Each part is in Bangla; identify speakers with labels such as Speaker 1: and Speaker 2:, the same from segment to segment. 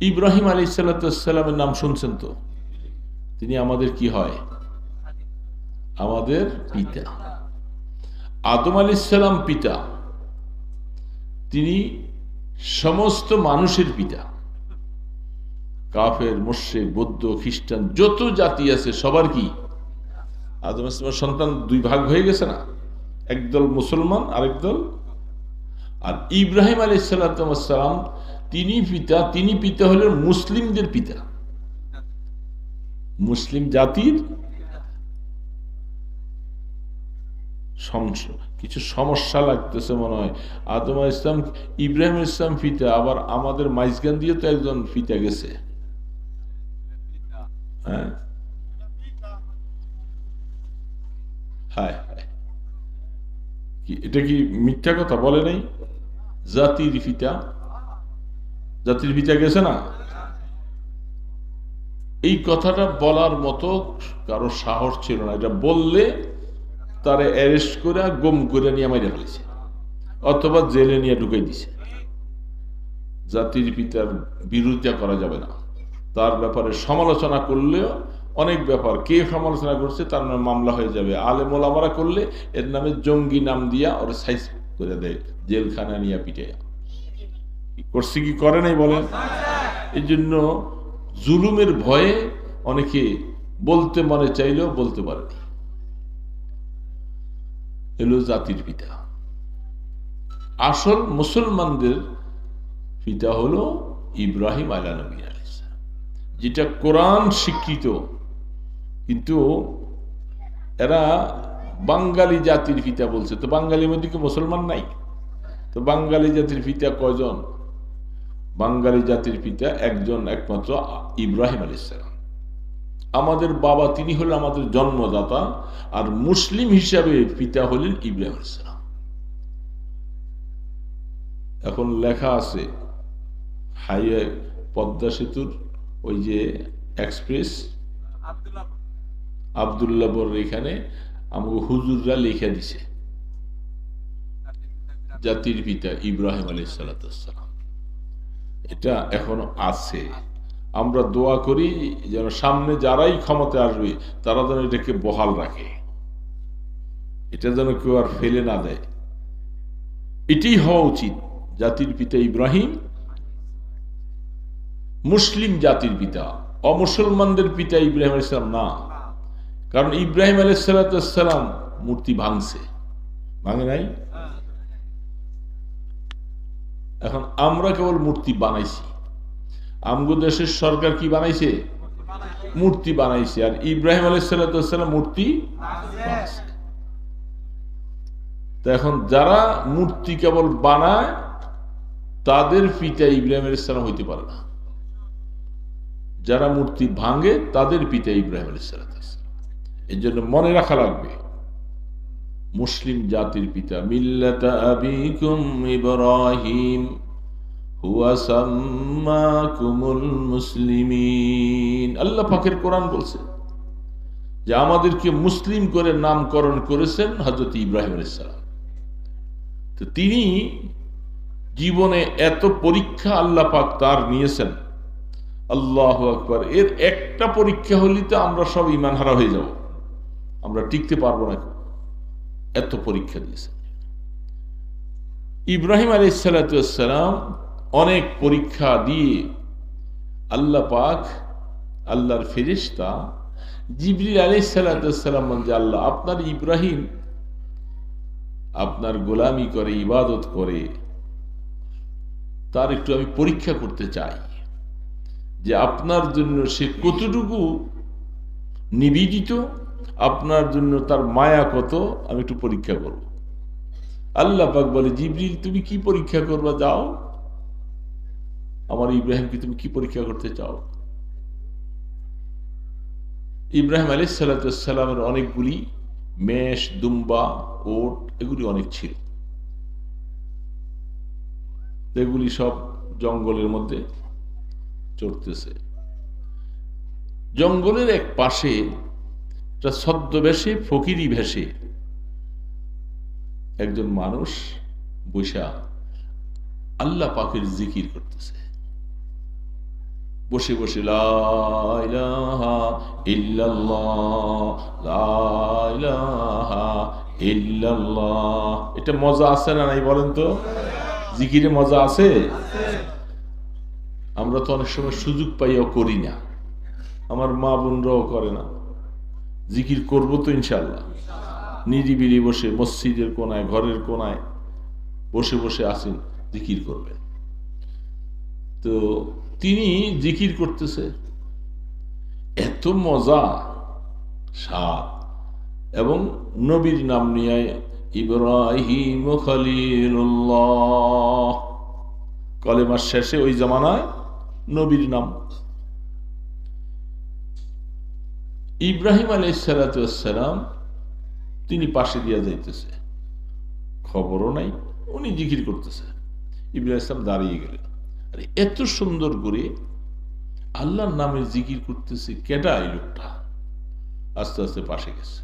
Speaker 1: ইব্রাহিম আলী সাল্লামের নাম শুনছেন তো? তিনি আমাদের কি হয়? আমাদের পিতা। আদম আলী সাল্লাম পিতা। তিনি সমস্ত মানুষের পিতা। কাফের মোর্শে বৌদ্ধ, খ্রিস্টান, যত জাতি আছে, সবার কি? আদম ইসলামের সন্তান দুই ভাগ হয়ে গেছে না? একদল মুসলমান আরেক দল আর ইব্রাহিম আলী সাল্লাম তিনি পিতা তিনি পিতা হলেন মুসলিমদের পিতা। মুসলিম জাতির কিছু সমস্যা লাগতেছে মনে হয়। আদম ইসলাম ইব্রাহিম ইসলাম ফিতা আবার আমাদের মাইজগান দিয়ে তো একজন ফিতা গেছে। হ্যাঁ। এটা কি মিথ্যা কথা বলে নাই? জাতির ফিতা জাতির ফিতা গেছে না? এই কথাটা বলার মতো কারও সাহস ছিল না। এটা বললে তারে অ্যারেস্ট করে গম করে নিয়ে মাইরে ফেলেছে, অথবা জেলে নিয়ে ঢুকে দিছে। জাতির পিতার বিরোধিতা করা যাবে না। তার ব্যাপারে সমালোচনা করলেও অনেক ব্যাপার। কে সমালোচনা করছে তার নামে মামলা হয়ে যাবে। আলে মোলামারা করলে এর নামে জঙ্গি নাম দিয়া ওর সাইজ করে দেয়, জেলখানা নিয়ে পিটে করছে, কি করে নাই বলেন? এই জন্য জুলুমের ভয়ে অনেকে বলতে মনে চাইলেও বলতে পারেনি এলো জাতির পিতা। আসল মুসলমানদের পিতা হলো ইব্রাহিম আলা নবী যেটা কোরআন স্বীকৃত। কিন্তু এরা বাঙালি জাতির পিতা বলছে। তো বাঙালির মধ্যে কি মুসলমান নাই? তো বাঙালি জাতির পিতা কয়জন? বাঙালি জাতির পিতা একজন একমাত্র ইব্রাহিম আলী ইসলাম আমাদের বাবা তিনি হলেন আমাদের জন্মদাতা আর মুসলিম হিসাবে পিতা হলেন ইব্রাহিম ইসলাম এখন লেখা আছে, হাইওয়ে পদ্মা সেতুর ওই যে এক্সপ্রেস, আবদুল্লাহ বর এখানে আমাকে হুজুররা লিখে দিছে। জাতির পিতা ইব্রাহিম আলী সালাম। এটা এখনও আছে। আমরা দোয়া করি যেন সামনে যারাই ক্ষমতা আসবে, তারা যেন এটাকে বহাল রাখে। এটা যেন কেউ আর ফেলে না দেয়। এটি হওয়া উচিত জাতির পিতা ইব্রাহিম। মুসলিম জাতির পিতা, অমুসলমানদের পিতা ইব্রাহিম আলাইসালাম না। কারণ ইব্রাহিম আলাইসালাম মূর্তি ভাঙছে। ভাঙে নাই? এখন আমরা কেবল মূর্তি বানাইছি। দেশের সরকার কি বানাইছে? মূর্তি বানাইছে। আর ইব্রাহিম আলাইসাল্লাম মূর্তি তো এখন যারা মূর্তি কেবল বানায়, তাদের পিতা ইব্রাহিম আলাইসালাম হইতে পারে না। যারা মূর্তি ভাঙে, তাদের পিতা ইব্রাহিম আলাইসালাম এই জন্য মনে রাখা লাগবে মুসলিম জাতির পিতা। মিল্লাতা আবিকুম ইব্রাহিম, হুয়া সাম্মাকুমুল মুসলিমিন। আল্লাহ পাকের কোরআন বলছে যে আমাদেরকে মুসলিম করে নামকরণ করেছেন হজরত ইব্রাহিম আলাইসালাম তো তিনি জীবনে এত পরীক্ষা আল্লাহ পাক তার নিয়েছেন। আল্লাহ আকবর, এর একটা পরীক্ষা হলে তো আমরা সব ইমান হারা হয়ে যাব। আমরা টিকতে পারব না এত পরীক্ষা দিয়েছেন ইব্রাহিম আলী সালাতাম অনেক পরীক্ষা দিয়ে আল্লাহ পাক, আল্লাহর ফেরিস্তা জিবরি আলী সালাতাম যে আল্লাহ, আপনার ইব্রাহিম আপনার গোলামি করে, ইবাদত করে, তার একটু আমি পরীক্ষা করতে চাই যে আপনার জন্য সে কতটুকু নিবেদিত আপনার জন্য তার মায়া কত, আমি একটু পরীক্ষা করব। আল্লাহ পাক বলে, জিবরিল, তুমি কি পরীক্ষা করবা? যাও। আমার ইব্রাহিমকে তুমি কি পরীক্ষা করতে চাও? ইব্রাহিম আলী সাল্লামের অনেকগুলি মেষ, দুম্বা, ওট, এগুলি অনেক ছিল। এগুলি সব জঙ্গলের মধ্যে চড়তেছে। জঙ্গলের এক পাশে একটা ছদ্মবেশে, ফকিরি ভেসে একজন মানুষ বৈশা আল্লাহ পাখির জিকির করতেছে। বসে বসে। এটা মজা আছে না নাই বলেন তো? জিকিরে মজা আছে? আমরা তো অনেক সময় সুযোগ পাইও করি না। আমার মা বোনরাও করে না। জিকির করব তো ইনশাল্লাহ নিরিবিলি বসে মসজিদের কোনায়, ঘরের কোনায় বসে বসে আসেন, জিকির করবেন। তো তিনি জিকির করতেছে। এত মজা, স্বাদ। এবং নবীর নাম নিয়ে ইব্রাহিম কলেমার শেষে ওই জামানায় নবীর নাম ইব্রাহিম আলাই সালাতাম তিনি পাশে দিয়া যাইতেছে। খবরও নাই, উনি জিকির করতেছে। ইব্রাহিম ইসলাম দাঁড়িয়ে গেলেন। আরে, এত সুন্দর করে আল্লাহর নামে জিকির করতেছে কেটা এই লোকটা? আস্তে আস্তে পাশে গেছে।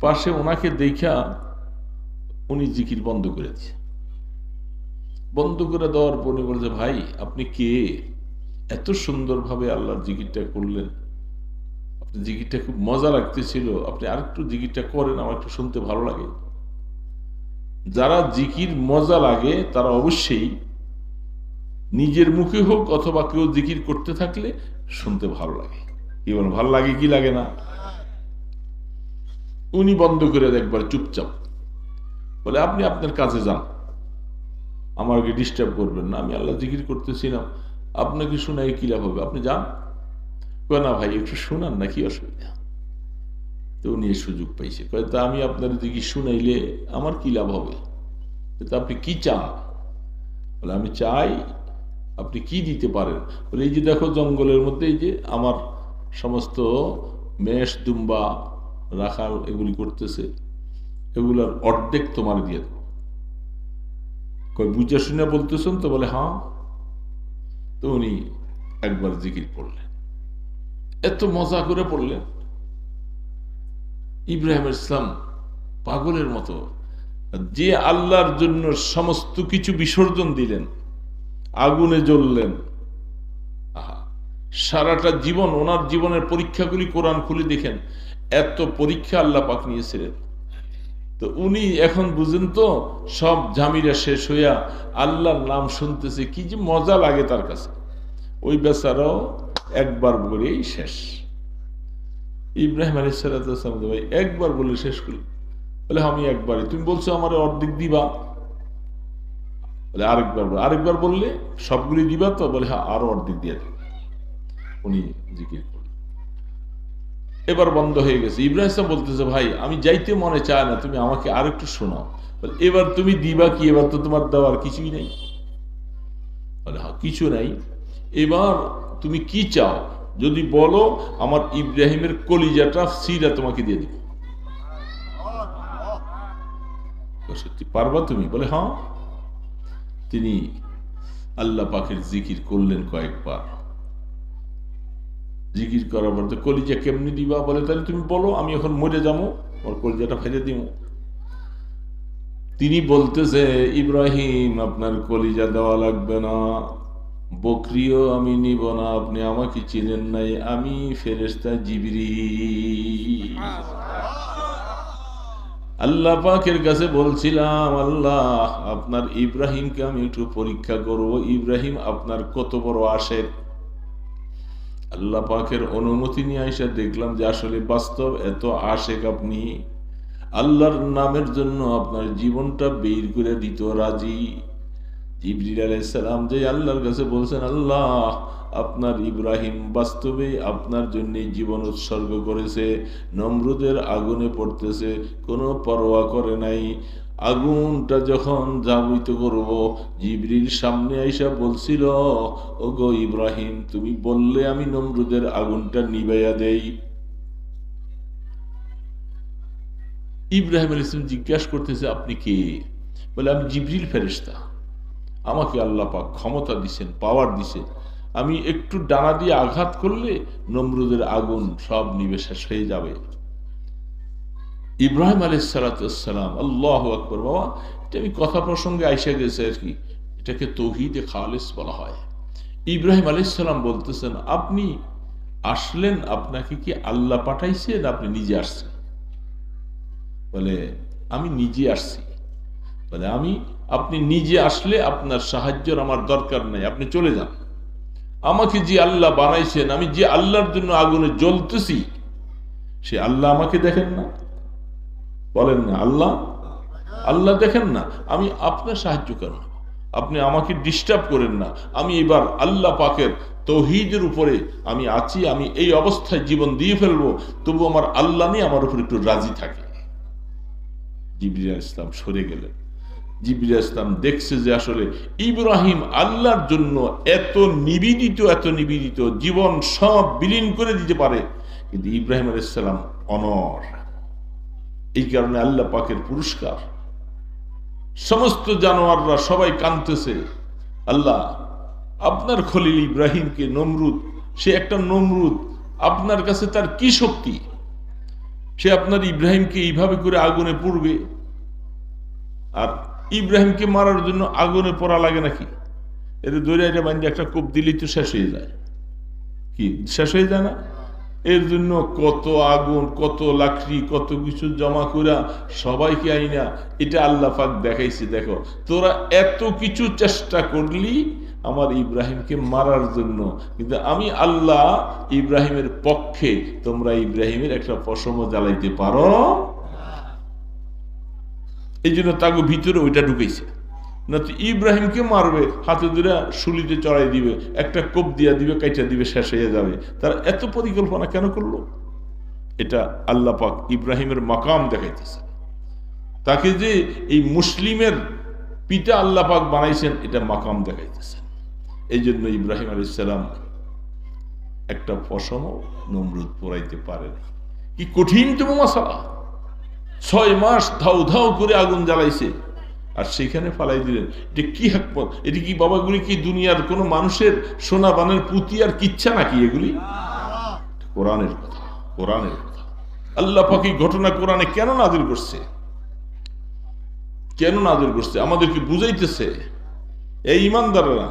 Speaker 1: পাশে ওনাকে দেখা উনি জিকির বন্ধ করে দিয়েছে বন্ধ করে দেওয়ার পর বলছে, ভাই, আপনি কে? এত সুন্দরভাবে আল্লাহর জিকিরটা করলেন। জিকিরটা খুব মজা লাগতেছিল। আপনি আরেকটু জিকিরটা করেন, আমার একটু শুনতে ভালো লাগে। যারা জিকির মজা লাগে, তারা অবশ্যই নিজের মুখে হোক অথবা কেউ জিকির করতে থাকলে শুনতে ভালো লাগে। কি বলেন, ভালো লাগে কি লাগে না? উনি বন্ধ করে একবার চুপচাপ। বলে, আপনি আপনার কাছে যান। আমাকে ডিস্টার্ব করবেন না। আমি আল্লাহ জিকির করতেছিলাম। আপনাকে শোনাই কি লাভ হবে? আপনি যান। না ভাই, একটু শোনান না কি অসুবিধা তো উনি সুযোগ পাইছে। কয়, তা আমি আপনার দিকে শুনাইলে আমার কি লাভ হবে? তা আপনি কি চান? বলে, আমি চাই আপনি কি দিতে পারেন? বলে, এই যে দেখো জঙ্গলের মধ্যে এই যে আমার সমস্ত মেষ, দুম্বা, রাখাল এগুলি করতেছে, এগুলার অর্ধেক তোমার দিয়ে দেবো। কয়, বুঝে শুনে বলতেছেন তো? বলে হ্যাঁ। তো উনি একবার জিকির পড়লেন এত মজা করে পড়লেন। ইব্রাহিম ইসলাম পাগলের মতো, যে আল্লাহর জন্য সমস্ত কিছু বিসর্জন দিলেন, আগুনে জ্বললেন। সারাটা জীবন ওনার জীবনের পরীক্ষাগুলি কোরআন খুলে দেখেন, এত পরীক্ষা আল্লাহ পাক নিয়েছিলেন। তো উনি এখন বুঝেন তো, সব জামিরা শেষ হইয়া আল্লাহর নাম শুনতেছে, কি যে মজা লাগে তার কাছে। ওই বেচারাও একবার বলেই শেষ। ইব্রাহিম আলী সালাম ভাই একবার বলে শেষ করি। বলে, আমি একবারই। তুমি বলছো আমার অর্ধেক দিবা? বলে, আরেকবার বলে আরেকবার বললে সবগুলি দিবা তো? বলে হ্যাঁ আরও অর্ধেক দিয়ে দেবে উনি করলেন। এবার বন্ধ হয়ে গেছে। ইব্রাহিম বলতেছে, ভাই, আমি যাইতে মনে চায় না, তুমি আমাকে আর একটু শোনাও এবার তুমি দিবা কি? এবার তো তোমার দেওয়ার কিছুই নেই। বলে হ্যাঁ কিছু নাই। এবার তুমি কি চাও? যদি বলো, আমার ইব্রাহিমের কলিজাটা সিরা তোমাকে দিয়ে দিব। সত্যি পারবা তুমি? বলে হ্যাঁ। তিনি আল্লাহ পাখের জিকির করলেন কয়েকবার। জিকির করার পর কলিজা কেমনি দিবা? বলে, তাহলে তুমি বলো, আমি এখন মরে যাব ওর কলিজাটা ফেলে দিব। তিনি বলতেছে, ইব্রাহিম, আপনার কলিজা দেওয়া লাগবে না। বকরিও আমি নিব না, আপনি আমাকে চিনেন নাই, আমি ফেরেস্তা জিবিরি আল্লাহ পাকের কাছে বলছিলাম, আল্লাহ, আপনার ইব্রাহিমকে আমি একটু পরীক্ষা করব, ইব্রাহিম আপনার কত বড় আশেক আল্লাহ পাকের অনুমতি নিয়ে এসে দেখলাম যে আসলে বাস্তব এত আশেক আপনি। আল্লাহর নামের জন্য আপনার জীবনটা বের করে দিত রাজি। আলাইসালাম যে আল্লাহর কাছে বলছেন, আল্লাহ, আপনার ইব্রাহিম বাস্তবে আপনার জন্য জীবন উৎসর্গ করেছে, নমরুদের আগুনে পড়তেছে, কোনো পরোয়া করে নাই। আগুনটা যখন জাগরিত করব, জিবরিল সামনে আইসা বলছিল ও গো ইব্রাহিম, তুমি বললে আমি নমরুদের আগুনটা নিবাইয়া দেই। ইব্রাহিম আল ইসলাম জিজ্ঞাসা করতেছে, আপনি কে? বলে, আমি জিবরিল ফেরিস্তা আমাকে আল্লাহ পাক ক্ষমতা দিছেন পাওয়ার দিছেন। আমি একটু ডানা দিয়ে আঘাত করলে নমরুদের আগুন সব নিবে শেষ হয়ে যাবে। ইব্রাহিম আলী সালাতাম আল্লাহ আকবর, বাবা, এটা আমি কথা প্রসঙ্গে আইসা গেছে আর কি, এটাকে তৌহিদে খালেস বলা হয়। ইব্রাহিম আলাইসাল্লাম বলতেছেন, আপনি আসলেন, আপনাকে কি আল্লাহ পাঠাইছেন, আপনি নিজে আসছেন? বলে, আমি নিজে আসছি। বলে, আমি আপনি নিজে আসলে আপনার সাহায্যের আমার দরকার নাই, আপনি চলে যান। আমাকে যে আল্লাহ বানাইছেন, আমি যে আল্লাহর জন্য আগুনে জ্বলতেছি, সে আল্লাহ আমাকে দেখেন না। বলেন না, আল্লাহ? আল্লাহ দেখেন না। আমি আপনার সাহায্য কেন নেব? আপনি আমাকে ডিস্টার্ব করেন না। আমি এবার আল্লাহ পাকের তৌহিদের উপরে আমি আছি, আমি এই অবস্থায় জীবন দিয়ে ফেলব, তবু আমার আল্লাহ নিয়ে আমার উপর একটু রাজি থাকে। জিবরিয়া ইসলাম সরে গেলেন। ইসলাম দেখছে যে আসলে ইব্রাহিম আল্লাহর জন্য এত নিবেদিত এত নিবেদিত, জীবন সব বিলীন করে দিতে পারে। কিন্তু ইব্রাহিম আলাইসাল্লাম অনর। এই কারণে আল্লাহ পাকের পুরস্কার। সমস্ত জানোয়াররা সবাই কানতেছে আল্লাহ, আপনার খলিল ইব্রাহিমকে নমরুদ, সে একটা নমরুদ, আপনার কাছে তার কি শক্তি? সে আপনার ইব্রাহিমকে এইভাবে করে আগুনে পড়বে। আর ইব্রাহিমকে মারার জন্য আগুনে পড়া লাগে নাকি? এতে দরিয়া এটা একটা কোপ দিলেই তো শেষ হয়ে যায়। কি? শেষ হয়ে যায় না? এর জন্য কত আগুন, কত লাকড়ি, কত কিছু জমা করা সবাইকে আইনা। এটা আল্লাহ পাক দেখাইছে, দেখো। তোরা এত কিছু চেষ্টা করলি আমার ইব্রাহিমকে মারার জন্য। কিন্তু আমি আল্লাহ ইব্রাহিমের পক্ষে তোমরা ইব্রাহিমের একটা পশম জ্বালাইতে পারো। এই জন্য তাকে ভিতরে ওইটা ঢুকেছে না তো ইব্রাহিমকে মারবে, হাতে ধরে শুলিতে চড়াই দিবে, একটা কোপ দিয়া দিবে, কাইটা দিবে, শেষ হয়ে যাবে। তারা এত পরিকল্পনা কেন করল? এটা আল্লাহ পাক ইব্রাহিমের মাকাম দেখাইতেছে। তাকে যে এই মুসলিমের পিতা আল্লাহ পাক বানাইছেন, এটা মাকাম দেখাইতেছেন এই জন্য ইব্রাহিম আলী সালাম একটা পশমও নমরুদ পড়াইতে পারেনি কি কঠিনতম মশালা? ছয় মাস ধাউ ধাউ করে আগুন জ্বালাইছে। আর সেখানে ফালাই দিলেন। এটা কি হাকমত? এটি কি বাবাগুলি কি দুনিয়ার কোন মানুষের সোনা বানের পুঁতি আর কিচ্ছা নাকি এগুলি? কোরআনের কথা কোরআনের কথা। আল্লাহ পাকি ঘটনা কোরআনে কেন নাজির করছে? কেন নাজির করছে? আমাদেরকে বুঝাইতেছে। এই ইমানদাররা,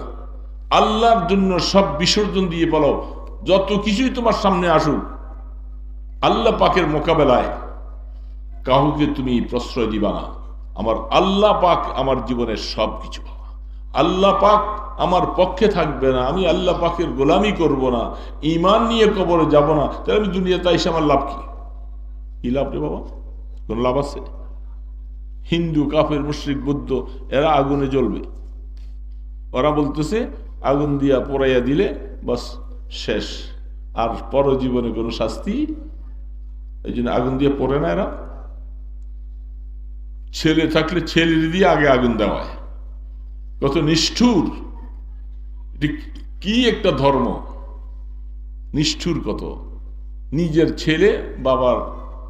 Speaker 1: আল্লাহর জন্য সব বিসর্জন দিয়ে বলো যত কিছুই তোমার সামনে আসুক, আল্লাহ পাকের মোকাবেলায় কাউকে তুমি প্রশ্রয় দিবা না। আমার আল্লাহ পাক আমার জীবনের সব কিছু আল্লাহ পাক আমার পক্ষে থাকবে না, আমি আল্লাহ পাকের গোলামি করব না ইমান নিয়ে কবরে যাব না, তাহলে আমি দুনিয়াতে এসে আমার লাভ কি? কি লাভ রে বাবা? কোন লাভ আছে? হিন্দু, কাফের, মুশ্রিক, বুদ্ধ, এরা আগুনে জ্বলবে। ওরা বলতেছে, আগুন দিয়া পোড়াইয়া দিলে বাস শেষ। আর পরজীবনে কোনো শাস্তি? এই জন্য আগুন দিয়ে পড়ে না এরা। ছেলে থাকলে ছেলে দিয়ে আগে আগুন দেওয়ায়। কত নিষ্ঠুর। কি একটা ধর্ম? নিষ্ঠুর কত? নিজের ছেলে বাবার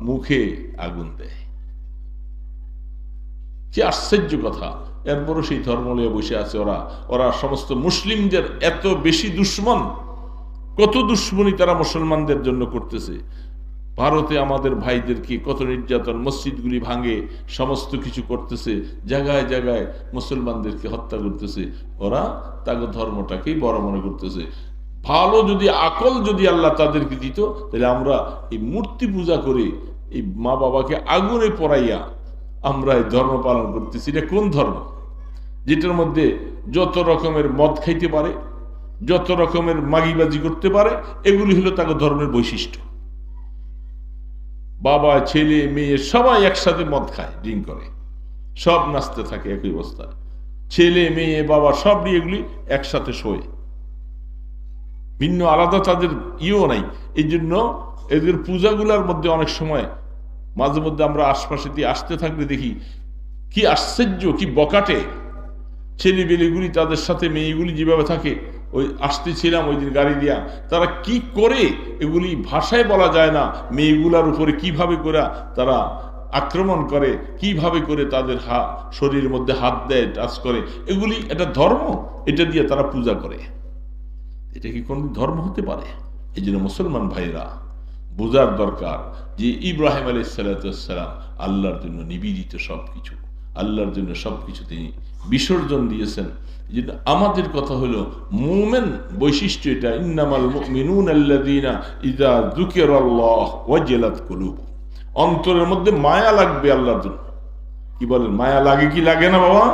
Speaker 1: মুখে আগুন দেয়। কি আশ্চর্য কথা। এরপরও সেই ধর্ম নিয়ে বসে আছে ওরা। ওরা সমস্ত মুসলিমদের এত বেশি দুশ্মন। কত দুশ্মনী তারা মুসলমানদের জন্য করতেছে। ভারতে আমাদের ভাইদেরকে কত নির্যাতন, মসজিদগুলি ভাঙে, সমস্ত কিছু করতেছে, জায়গায় জায়গায় মুসলমানদেরকে হত্যা করতেছে, ওরা তাকে ধর্মটাকেই বড় মনে করতেছে। ভালো যদি, আকল যদি আল্লাহ তাদেরকে দিত, তাহলে আমরা এই মূর্তি পূজা করে এই মা বাবাকে আগুনে পড়াইয়া আমরা এই ধর্ম পালন করতেছি। এটা কোন ধর্ম? যেটার মধ্যে যত রকমের মদ খাইতে পারে, যত রকমের মাগিবাজি করতে পারে, এগুলি হলো তাকে ধর্মের বৈশিষ্ট্য। বাবা, ছেলে, মেয়ে সবাই একসাথে মদ খায়, ড্রিঙ্ক করে। সব নাচতে থাকে একই অবস্থায় ছেলে, মেয়ে, বাবা সব নিয়ে এগুলি একসাথে শোয়। ভিন্ন আলাদা তাদের ইও নাই। এই জন্য এদের পূজাগুলার মধ্যে অনেক সময় মাঝে মধ্যে আমরা আশপাশে দিয়ে আসতে থাকলে দেখি, কি আশ্চর্য, কি বকাটে। ছেলেবেলেগুলি তাদের সাথে, মেয়েগুলি যেভাবে থাকে ওই আসতেছিলাম, ওই দিন গাড়ি দিয়া। তারা কি করে এগুলি ভাষায় বলা যায় না, মেয়েগুলার উপরে কীভাবে করে তারা আক্রমণ করে, কীভাবে করে তাদের হাত শরীরের মধ্যে হাত দেয়, টাচ করে, এগুলি এটা ধর্ম, এটা দিয়ে তারা পূজা করে। এটা কি কোন ধর্ম হতে পারে? এই জন্য মুসলমান ভাইরা বোঝার দরকার যে ইব্রাহিম আলী সাল্লাম আল্লাহর জন্য নিবেদিত সব কিছু আল্লাহর জন্য সবকিছু তিনি বিসর্জন দিয়েছেন। আমাদের কথা হলো, মুমেন বৈশিষ্ট্য এটা, ইন্নামাল মুমিনুন আল্লাযীনা ইযা যুকিরাল্লাহ ওয়াজিলাত কুলুব অন্তরের মধ্যে মায়া লাগবে আল্লাহর জন্য। কি বলেন, মায়া লাগে কি লাগে না বাবা?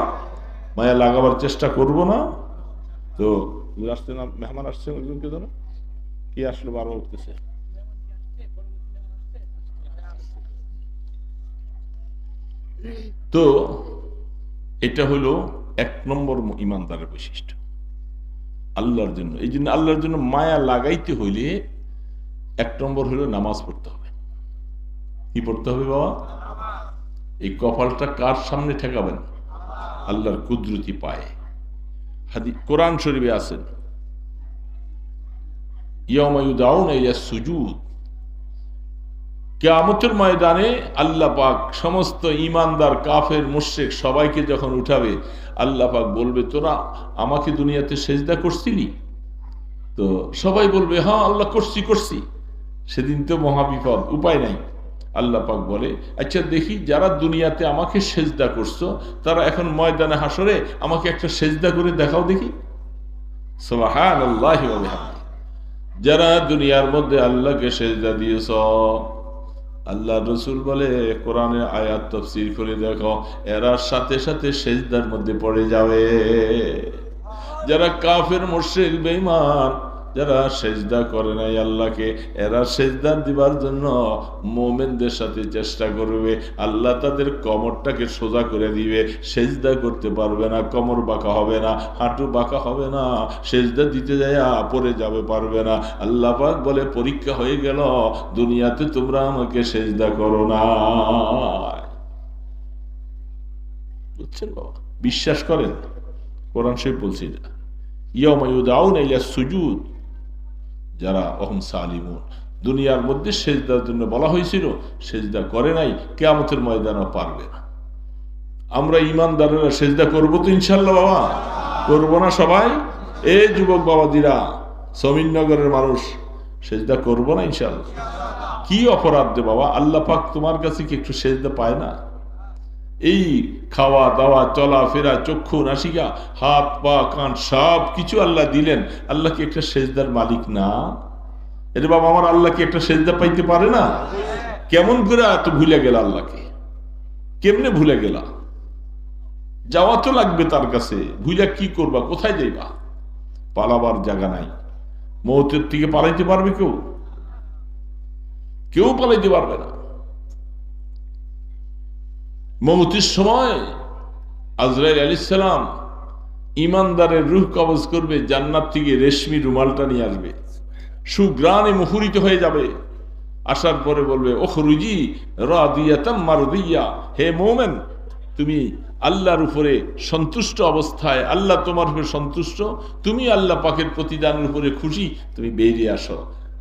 Speaker 1: মায়া লাগাবার চেষ্টা করব না। তো আসছে না মেহমান আসছেন একজনকে ধরো। কি আসলো? বারো উঠতেছে তো এটা হলো এক নম্বর ইমানদারের বৈশিষ্ট্য। আল্লাহর জন্য। এই জন্য আল্লাহর জন্য মায়া লাগাইতে হইলে এক নম্বর হলো নামাজ পড়তে হবে। কি পড়তে হবে বাবা? এই কপালটা কার সামনে ঠেকাবেন? আল্লাহর কুদরতি পায়ে। হাদি কোরআন শরীফে আছেন ইয়ামায়ুদাউন ইলা সুজুদ। কেয়ামতের ময়দানে আল্লাহ পাক সমস্ত ইমানদার কাফের, মুশ্রিক সবাইকে যখন উঠাবে, আল্লাহ পাক বলবে, তোরা আমাকে দুনিয়াতে সেজদা করছিলি? তো সবাই বলবে হ্যাঁ আল্লাহ করছি করছি। সেদিন তো মহাবিপদ উপায় নাই। আল্লাহ পাক বলে আচ্ছা দেখি, যারা দুনিয়াতে আমাকে সেজদা করছ, তারা এখন ময়দানে হাসরে আমাকে একটা সেজদা করে দেখাও দেখি। সোহান আল্লাহ যারা দুনিয়ার মধ্যে আল্লাহকে সেজদা দিয়েছ আল্লাহ রসুল বলে, কোরআনের আয়াত তফসির করে দেখো, এরা সাথে সাথে সেজদার মধ্যে পড়ে যাবে। যারা কাফের মোর্শেক বেইমান যারা সেজদা করে নাই আল্লাহকে, এরা সেজদা দিবার জন্য মোমেনদের সাথে চেষ্টা করবে। আল্লাহ তাদের কমরটাকে সোজা করে দিবে। সেজদা করতে পারবে না, কমর বাঁকা হবে না, হাঁটু বাঁকা হবে না, সেজদা দিতে যায় পরে যাবে পারবে না। আল্লাহ পাক বলে, পরীক্ষা হয়ে গেল, দুনিয়াতে তোমরা আমাকে সেজদা করো না। বুঝছেন বাবা? বিশ্বাস করেন, কোরআন শরীফ বলছি না ইয়ামায়ুদাউন ইলা সুজুদ। যারা অহম সালিমুন। দুনিয়ার মধ্যে সেজদার জন্য বলা হয়েছিল, সেজদা করে নাই, কেয়ামতের ময়দানও পারবে না। আমরা ইমানদারেরা সেজদা করব তো ইনশাল্লাহ বাবা। করব না সবাই? এ যুবক বাবা বাবাদিরা সমিনগরের মানুষ, সেজদা করব না ইনশাল্লাহ কি অপরাধ দে বাবা? আল্লাহ পাক তোমার কাছে কি একটু সেজদা পায় না? এই খাওয়া দাওয়া চলা ফেরা চক্ষু, নাসিকা, হাত, পা, কান, সব কিছু আল্লাহ দিলেন। আল্লাহ কি একটা সেজদার মালিক না? এটা বাবা, আমার আল্লাহ কি একটা সেজদা পাইতে পারে না? কেমন করে এত ভুলে গেল আল্লাহকে? কেমনে ভুলে গেলা? যাওয়া তো লাগবে তার কাছে। ভুলে কি করবা? কোথায় যাইবা? পালাবার জায়গা নাই। মৌতের থেকে পালাইতে পারবে কেউ? কেউ পালাইতে পারবে না। মমতির সময় আজরাইল আলিসাল্লাম ইমানদারের রুহ কবজ করবে, জান্নাত থেকে রেশমি রুমালটা নিয়ে আসবে। সুগ্রানে মুখরিত হয়ে যাবে। আসার পরে বলবে ও রুজি রাদিয়া হে মোমেন, তুমি আল্লাহর উপরে সন্তুষ্ট অবস্থায়, আল্লাহ তোমার উপরে সন্তুষ্ট, তুমি আল্লাহ পাকের প্রতিদানের উপরে খুশি, তুমি বেরিয়ে আসো।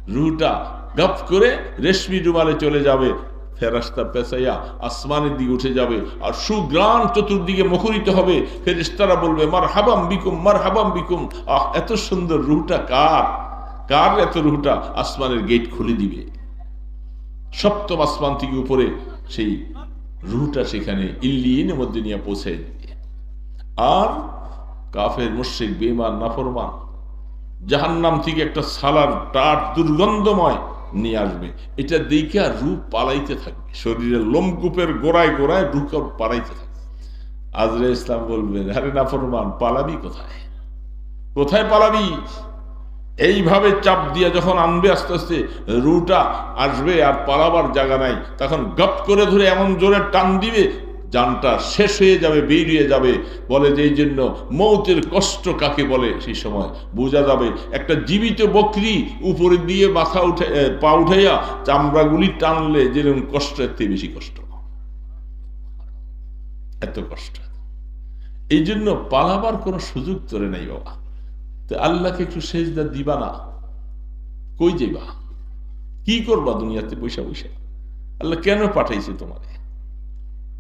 Speaker 1: রুহটা গপ করে রেশমি রুমালে চলে যাবে। ফেরাস্তা পেঁচাইয়া আসমানের দিকে উঠে যাবে আর সুগ্রাম চতুর্দিকে মুখরিত হবে। ফেরিস্তারা বলবে মার হাবাম বিকুম মার হাবাম বিকুম। আহ, এত সুন্দর রুহটা কার? কার এত রুহটা আসমানের গেট খুলে দিবে? সপ্তম আসমান থেকে উপরে সেই রুহটা সেখানে ইল্লিনের মধ্যে নিয়ে পৌঁছে দিবে। আর কাফের মুর্শিক বেমান নাফরমান, জাহান্নাম থেকে একটা সালার টাট দুর্গন্ধময় নিয়ে আসবে। এটা দেখে আর রূপ পালাইতে থাকবে। শরীরের লোমকূপের গোড়ায় গোড়ায় রূপ পালাইতে থাকবে। আজরে ইসলাম বলবেন, আরে নাফরমান, পালাবি কোথায়? কোথায় পালাবি? এইভাবে চাপ দিয়ে যখন আনবে আস্তে আস্তে, রুটা আসবে আর পালাবার জায়গা নাই, তখন গপ করে ধরে এমন জোরে টান দিবে যানটা শেষ হয়ে যাবে বেরিয়ে যাবে। বলে যে এই জন্য মৌতের কষ্ট কাকে বলে? সেই সময় বোঝা যাবে একটা জীবিত বকরি উপরে দিয়ে মাথা উঠে পা উঠাইয়া চামড়াগুলি টানলে যেরকম কষ্ট, এর থেকে বেশি কষ্ট। এত কষ্ট। এই জন্য পালাবার কোনো সুযোগ তোরে নাই বাবা। তো আল্লাহকে একটু সেজদা দিবা না। কই যাইবা? কি করবা দুনিয়াতে? পয়সা পয়সা আল্লাহ কেন পাঠাইছে তোমারে?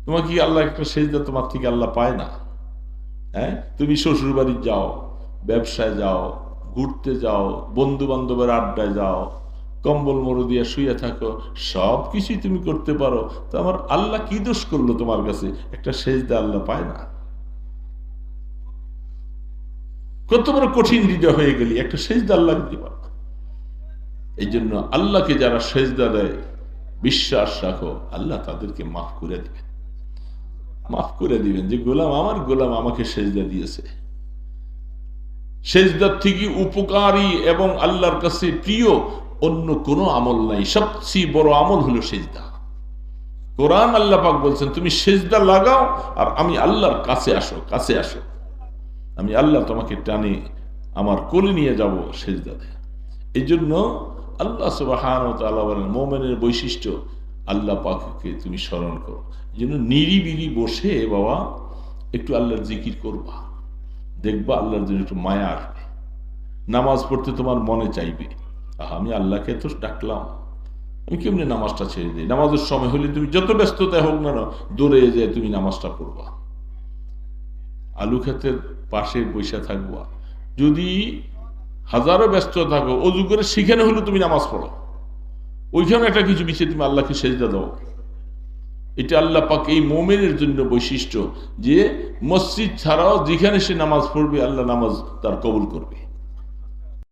Speaker 1: তোমার কি আল্লাহ একটা সেজদা তোমার থেকে আল্লাহ পায় না? হ্যাঁ? তুমি শ্বশুর বাড়ি যাও, ব্যবসায় যাও, ঘুরতে যাও বন্ধু বান্ধবের আড্ডায় যাও, কম্বল মরু দিয়া শুয়ে থাকো, সব কিছুই তুমি করতে পারো। তো আমার আল্লাহ কি দোষ করল তোমার কাছে? একটা সেজদা আল্লাহ পায় না। কত বড় কঠিন হৃদয় হয়ে গেলি, একটা সেজদা আল্লাহ দিতে পারো এই জন্য আল্লাহকে যারা সেজদা দেয়, বিশ্বাস রাখো, আল্লাহ তাদেরকে মাফ করে দিবেন। মাফ করে দিবেন যে গোলাম আমার, গোলাম আমাকে সেজদা দিয়েছে। সেজদার থেকে উপকারী এবং আল্লাহর কাছে প্রিয়, অন্য কোনো আমল নাই। সবচেয়ে বড় আমল হলো সেজদা। কোরআন আল্লাহ পাক বলছেন, তুমি সেজদা লাগাও আর আমি আল্লাহর কাছে আসো কাছে আসো। আমি আল্লাহ তোমাকে টানে, আমার কোলে নিয়ে যাব সেজদাতে এই জন্য আল্লাহ সুবাহান বলেন, মোমেনের বৈশিষ্ট্য আল্লাহ পাককে তুমি স্মরণ করো। জন্য নিরিবিলি বসে বাবা একটু আল্লাহর জিকির করবা। দেখবা আল্লাহর জন্য একটু মায়া আসবে। নামাজ পড়তে তোমার মনে চাইবে। আহা, আমি আল্লাহকে তো ডাকলাম। আমি কেমনি নামাজটা ছেড়ে দিই? নামাজের সময় হলে তুমি যত ব্যস্ততায় হোক না দৌড়ে যায় তুমি নামাজটা পড়বা। আলু ক্ষেতের পাশে বসে থাকবা। যদি হাজারো ব্যস্ত থাকো অজু করে সেখানে হলে তুমি নামাজ পড়ো। ওইখানে একটা কিছু বিষয় তুমি আল্লাহকে সেজদা দাও। এটা আল্লাহ পাক এই মোমেনের জন্য বৈশিষ্ট্য যে মসজিদ ছাড়াও যেখানে সে নামাজ পড়বে, আল্লাহ নামাজ তার কবুল করবে।